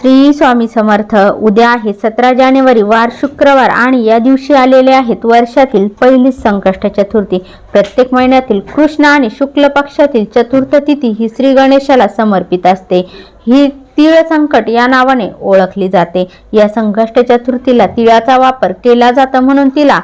श्री स्वामी समर्थ उद्या आहे सतरा जानेवारी वार शुक्रवार आणि या दिवशी आलेले आहेत वर्षातील पहिलीच संकष्ट चतुर्थी. प्रत्येक महिन्यातील कृष्ण आणि शुक्ल पक्षातील चतुर्थ तिथी ही श्री गणेशाला समर्पित असते. ही तिळ संकट या नावाने ओळखली जाते. या संकष्ट चतुर्थीला तिळाचा वापर केला जातो म्हणून तिला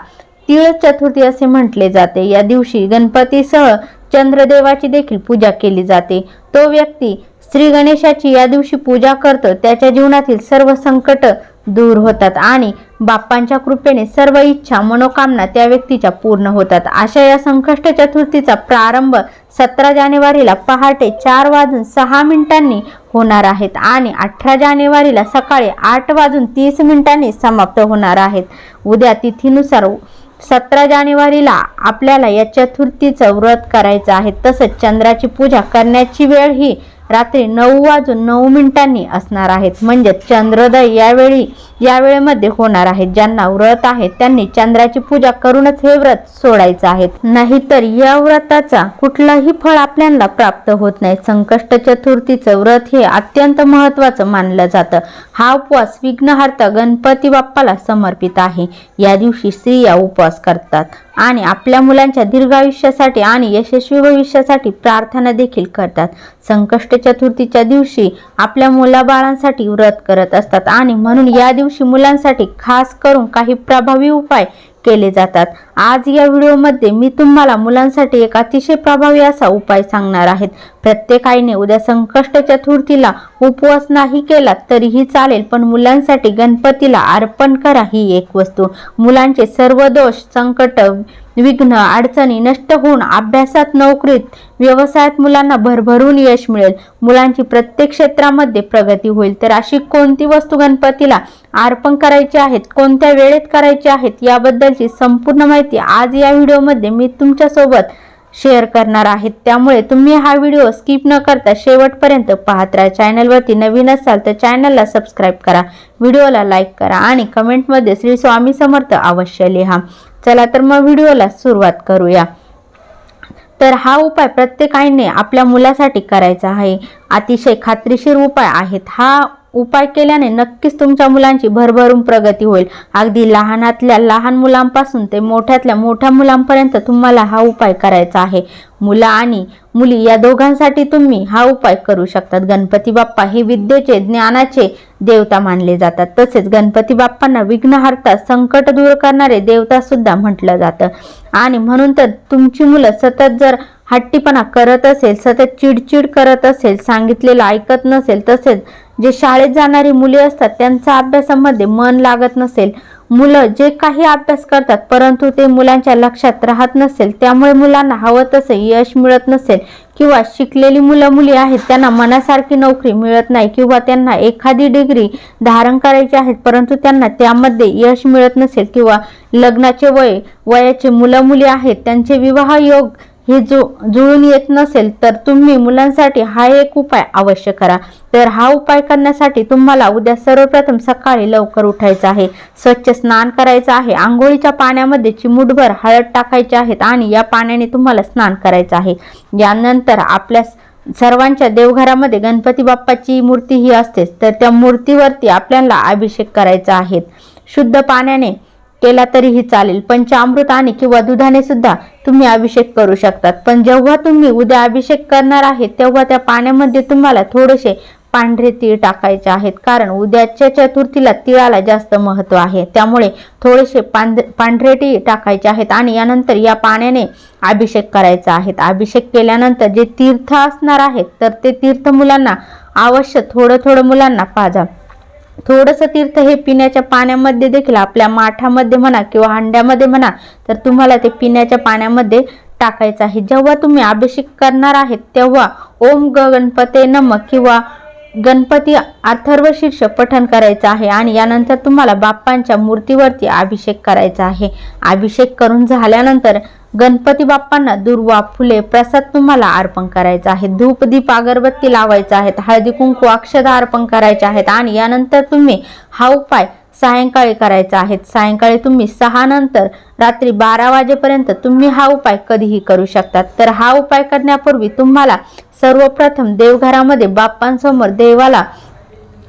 तिळ चतुर्थी असे म्हटले जाते. या दिवशी गणपतीसह चंद्रदेवाची देखील पूजा केली जाते. तो व्यक्ती श्री गणेशाची या दिवशी पूजा करतो त्याच्या जीवनातील सर्व संकट दूर होतात आणि बाप्पांच्या कृपेने सर्व इच्छा मनोकामना त्या व्यक्तीच्या पूर्ण होतात. अशा या संकष्ट चतुर्थीचा प्रारंभ सतरा जानेवारीला पहाटे चार वाजून सहा मिनिटांनी होणार आहेत आणि अठरा जानेवारीला सकाळी आठ वाजून तीस मिनिटांनी समाप्त होणार आहेत. उद्या तिथीनुसार सतरा जानेवारीला आपल्याला या चतुर्थीचं व्रत करायचं आहे. तसंच चंद्राची पूजा करण्याची वेळ ही रात्री नऊ वाजून नऊ मिनिटांनी असणार आहेत. म्हणजे चंद्रोदय यावेळी या वेळेमध्ये होणार आहे ज्यांना व्रत आहे त्यांनी चंद्राची पूजा करूनच हे व्रत सोडायचं आहे. नाहीतर या व्रताचा कुठलाही फळ आपल्याला प्राप्त होत नाही. संकष्ट चतुर्थीचं व्रत हे अत्यंत महत्वाचं मानलं जातं. हा उपवास विघ्नहर्ता गणपती बाप्पाला समर्पित आहे. या दिवशी स्त्रिया उपवास करतात. आणि आपल्या मुलांच्या दीर्घायुष्यासाठी आणि यशस्वी भविष्यासाठी प्रार्थना देखील करतात. संकष्ट चतुर्थीच्या दिवशी आपल्या मुलाबाळांसाठी व्रत करत असतात आणि म्हणून या दिवशी मुलांसाठी खास करून काही प्रभावी उपाय केले जातात. आज या व्हिडिओमध्ये मी तुम्हाला मुलांसाठी एक अतिशय प्रभावी असा उपाय सांगणार आहेत प्रत्येक आईने उद्या संकष्ट चतुर्थीला उपवास नाही केला तरीही चालेल पण मुलांसाठी गणपतीला अर्पण करा ही एक वस्तू. मुलांचे सर्व दोष संकट विघ्न अडचणी नष्ट होऊन अभ्यासात नोकरीत व्यवसायात मुलांना भरभरून यश मिळेल. मुलांची प्रत्येक क्षेत्रामध्ये प्रगती होईल. तर अशी कोणती वस्तू गणपतीला अर्पण करायची आहेत कोणत्या वेळेत करायची आहेत याबद्दलची संपूर्ण माहिती आज या व्हिडिओमध्ये मी तुमच्यासोबत शेअर करणार आहेत त्यामुळे तुम्ही हा व्हिडिओ स्किप न करता शेवटपर्यंत पाहत राहा. चॅनलवरती नवीन असाल तर चॅनलला सबस्क्राईब करा. व्हिडिओला लाईक करा आणि कमेंटमध्ये श्री स्वामी समर्थ अवश्य लिहा. चला तर मग व्हिडिओला सुरुवात करूया. तर हा उपाय प्रत्येक आईने आपल्या मुलासाठी करायचा आहे. अतिशय खात्रीशीर उपाय आहेत. हा उपाय केल्याने नक्कीच तुमच्या मुलांची भरभरून प्रगती होईल. अगदी लहानातल्या लहान मुलांपासून ते मोठ्यातल्या मोठ्या मुलांपर्यंत तुम्हाला हा उपाय करायचा आहे. मुलं आणि मुली या दोघांसाठी तुम्ही हा उपाय करू शकतात. गणपती बाप्पा हे विद्येचे ज्ञानाचे देवता मानले जातात. तसेच गणपती बाप्पांना विघ्नहर्ता संकट दूर करणारे देवता सुद्धा म्हटलं जातं. आणि म्हणून तर तुमची मुलं सतत जर हट्टीपणा करत असेल सतत चिडचिड करत असेल सांगितलेलं ऐकत नसेल तसेच जे शाळेत जाणारी मुले असतात त्यांचा अभ्यासामध्ये मन लागत नसेल. मुलं जे काही अभ्यास करतात परंतु ते मुलांच्या लक्षात राहत नसेल त्यामुळे मुलांना हवं तसं यश मिळत नसेल किंवा शिकलेली मुलं मुली आहेत त्यांना मनासारखी नोकरी मिळत नाही किंवा त्यांना एखादी डिग्री धारण करायची आहेत परंतु त्यांना त्यामध्ये यश मिळत नसेल किंवा लग्नाचे वय वयाचे मुलं मुली आहेत त्यांचे विवाह योग हे जो जुळून येत नसेल तर तुम्ही मुलांसाठी हा एक उपाय अवश्य करा. तर हा उपाय करण्यासाठी तुम्हाला उद्या सर्वप्रथम सकाळी लवकर उठायचं आहे. स्वच्छ स्नान करायचं आहे. आंघोळीच्या पाण्यामध्ये चिमूटभर हळद टाकायची आहेत आणि या पाण्याने तुम्हाला स्नान करायचं आहे. यानंतर आपल्या सर्वांच्या देवघरामध्ये गणपती बाप्पाची मूर्ती ही असतेच तर त्या मूर्तीवरती आपल्याला अभिषेक करायचा आहे. शुद्ध पाण्याने केला तरीही चालेल. पंचामृताने आणि किंवा दुधाने सुद्धा तुम्ही अभिषेक करू शकतात. पण जेव्हा तुम्ही उद्या अभिषेक करणार आहे तेव्हा त्या पाण्यामध्ये तुम्हाला थोडेसे पांढरे तीळ टाकायचे आहेत. कारण उद्याच्या चतुर्थीला तिळाला जास्त महत्त्व आहे. त्यामुळे थोडेसे पांढ पांढरे तीळ टाकायचे आहेत आणि यानंतर या पाण्याने अभिषेक करायचा आहे. अभिषेक केल्यानंतर जे तीर्थ असणार आहेत तर ते तीर्थ मुलांना अवश्य थोडं थोडं मुलांना पाजा. थोडंसं तीर्थ हे पिण्याच्या पाण्यामध्ये देखील आपल्या माठामध्ये म्हणा किंवा हंड्यामध्ये म्हणा तर तुम्हाला ते पिण्याच्या पाण्यामध्ये टाकायचं आहे. जेव्हा तुम्ही अभिषेक करणार आहेत तेव्हा ओम ग गणपते नमक किंवा गणपती अथर्व शीर्ष पठण करायचं आहे आणि यानंतर तुम्हाला बाप्पांच्या मूर्तीवरती अभिषेक करायचा आहे. अभिषेक करून झाल्यानंतर गणपती बाप्पांना दुर्वा फुले प्रसाद तुम्हाला अर्पण करायचा आहे. धूप दीप अगरबत्ती लावायचा आहेत. हळदी कुंकू अक्षदा अर्पण करायचे आहेत. आणि यानंतर तुम्ही हा उपाय सायंकाळी करायचा आहे. सायंकाळी तुम्ही सहा नंतर रात्री बारा वाजेपर्यंत तुम्ही हा उपाय कधीही करू शकतात. तर हा उपाय करण्यापूर्वी तुम्हाला सर्वप्रथम देवघरामध्ये बाप्पांसमोर देवाला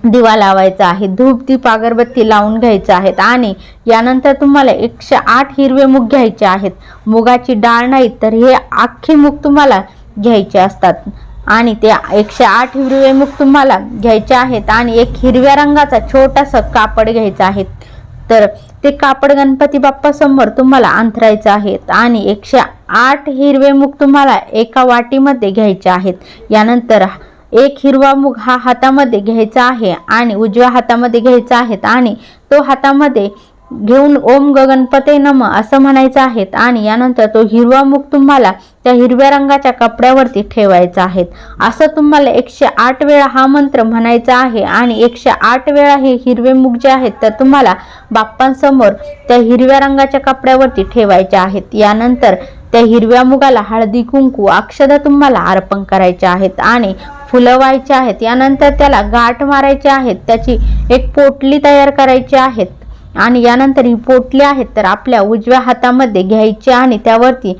दिवा लावायचा आहे धूप दीप अगरबत्ती लावून घ्यायचं आहेत आणि यानंतर तुम्हाला एकशे आठ हिरवे मूग घ्यायचे आहेत. मुगाची डाळ नाही तर हे अख्खे मूग तुम्हाला घ्यायचे असतात. आणि ते एकशे आठ हिरवे मूग तुम्हाला घ्यायचे आहेत आणि एक हिरव्या रंगाचा छोटासा कापड घ्यायचा आहे. तर ते कापड गणपती बाप्पासमोर तुम्हाला अंथरायचं आहे आणि एकशे आठ हिरवे मूग तुम्हाला एका वाटीमध्ये घ्यायचे आहेत. यानंतर एक हिरवा मुग हा हातामध्ये घ्यायचा आहे आणि उजव्या हातामध्ये घ्यायचा आहे आणि तो हातामध्ये घेऊन ओम गगणपते नम असं म्हणायचं आहे आणि यानंतर तो हिरवा मुख तुम्हाला त्या हिरव्या रंगाच्या कपड्यावरती ठेवायचा आहे असं तुम्हाला एकशे आठ वेळा हा मंत्र म्हणायचा आहे आणि एकशे आठ वेळा हे हिरवे मुख जे आहेत तर तुम्हाला बाप्पांसमोर त्या हिरव्या रंगाच्या कपड्यावरती ठेवायचे आहेत. यानंतर त्या हिरव्या मुगाला हळदी कुंकू अक्षदा तुम्हाला अर्पण करायचे आहेत आणि फुलवायचे आहेत. यानंतर त्याला गाठ मारायचे आहेत. त्याची एक पोटली तयार करायची आहेत. आणि यानंतर ही पोटली आहेत तर आपल्या उजव्या हातामध्ये घ्यायची आणि त्यावरती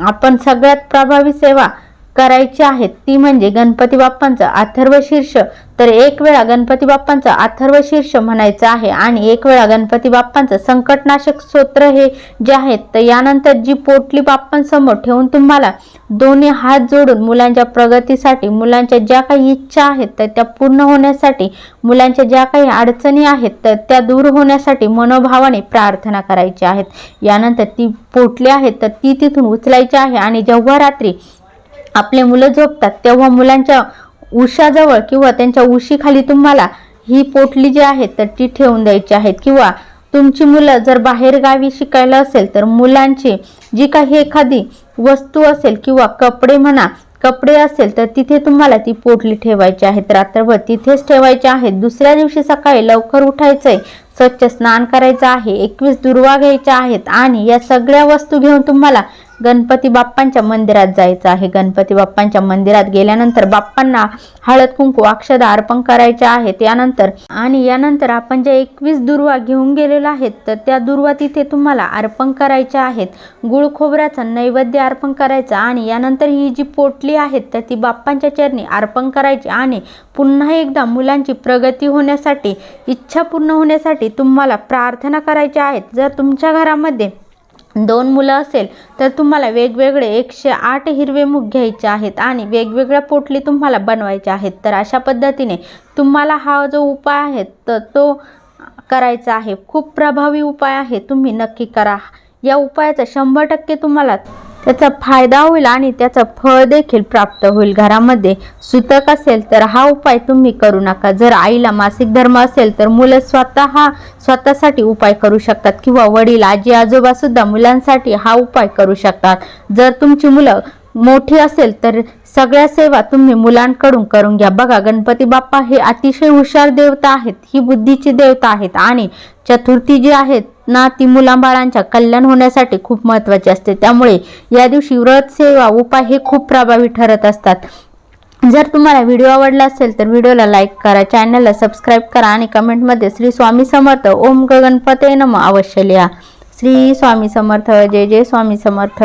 आपण सगळ्यात प्रभावी सेवा करायची आहेत. ती म्हणजे गणपती बाप्पांचं अथर्व शीर्ष. तर एक वेळा गणपती बाप्पांचं अथर्व शीर्ष म्हणायचं आहे आणि एक वेळा गणपती बाप्पांचं संकटनाशक स्तोत्र हे जे आहेत तर यानंतर जी पोटली बाप्पांसमोर ठेवून तुम्हाला दोन्ही हात जोडून मुलांच्या प्रगतीसाठी मुलांच्या ज्या काही इच्छा आहेत तर त्या पूर्ण होण्यासाठी मुलांच्या ज्या काही अडचणी आहेत तर त्या दूर होण्यासाठी मनोभावाने प्रार्थना करायची आहेत. यानंतर ती पोटली आहेत तर ती तिथून उचलायची आहे आणि जेव्हा रात्री आपले मुलं झोपतात तेव्हा मुलांच्या उशाजवळ किंवा त्यांच्या उशीखाली तुम्हाला ही पोटली जी आहे तर ती ठेवून द्यायची आहेत. किंवा तुमची मुलं जर बाहेर गावी शिकायला असेल तर मुलांची जी काही एखादी वस्तू असेल किंवा कपडे म्हणा कपडे असेल तर तिथे तुम्हाला ती पोटली ठेवायची आहेत. रात्रभर तिथेच ठेवायची आहेत. दुसऱ्या दिवशी सकाळी लवकर उठायचंय स्वच्छ स्नान करायचं आहे एकवीस दुर्वा घ्यायच्या आहेत आणि या सगळ्या वस्तू घेऊन तुम्हाला गणपती बाप्पांच्या मंदिरात जायचं आहे. गणपती बाप्पांच्या मंदिरात गेल्यानंतर बाप्पांना हळद कुंकू अक्षदा अर्पण करायच्या आहेत यानंतर आणि यानंतर आपण ज्या एकवीस दुर्वा घेऊन गेलेलो आहेत तर त्या दुर्वा तिथे तुम्हाला अर्पण करायच्या आहेत. गुळ खोबऱ्याचा नैवेद्य अर्पण करायचा आणि यानंतर ही जी पोटली आहेत तर ती बाप्पांच्या चरणी अर्पण करायची आणि पुन्हा एकदा मुलांची प्रगती होण्यासाठी इच्छा पूर्ण होण्यासाठी तुम्हाला प्रार्थना करायच्या आहेत जर तुमच्या घरामध्ये दोन मुलं असेल तर तुम्हाला वेगवेगळे एकशे आठ हिरवे मूग घ्यायचे आहेत आणि वेगवेगळ्या पोटली तुम्हाला बनवायच्या आहेत. तर अशा पद्धतीने तुम्हाला हा जो उपाय आहे तर तो करायचा आहे. खूप प्रभावी उपाय आहे तुम्ही नक्की करा. या उपायाचा शंभर टक्के तुम्हाला त्याचा फायदा होईल आणि त्याचं फळ देखील प्राप्त होईल. घरामध्ये सुतक असेल तर हा उपाय तुम्ही करू नका. जर आईला मासिक धर्म असेल तर मुलं स्वतः स्वतःसाठी उपाय करू शकतात किंवा वडील आजी आजोबा सुद्धा मुलांसाठी हा उपाय करू शकतात. जर तुमची मुलं मोठी असेल तर सगळ्या सेवा तुम्ही मुलांकडून करून घ्या. बघा गणपती बाप्पा हे अतिशय हुशार देवता आहेत. ही बुद्धीची देवता आहेत. आणि चतुर्थी जी आहेत ना ती मुलांबाळांच्या कल्याण होण्यासाठी खूप महत्त्वाची असते. त्यामुळे या दिवशी व्रत सेवा उपाय हे खूप प्रभावी ठरत असतात. जर तुम्हाला व्हिडिओ आवडला असेल तर व्हिडिओला लाईक करा चॅनलला सबस्क्राईब करा आणि कमेंटमध्ये श्री स्वामी समर्थ ओम गगणपते नम अवश्य लिहा. श्री स्वामी समर्थ जय जय स्वामी समर्थ.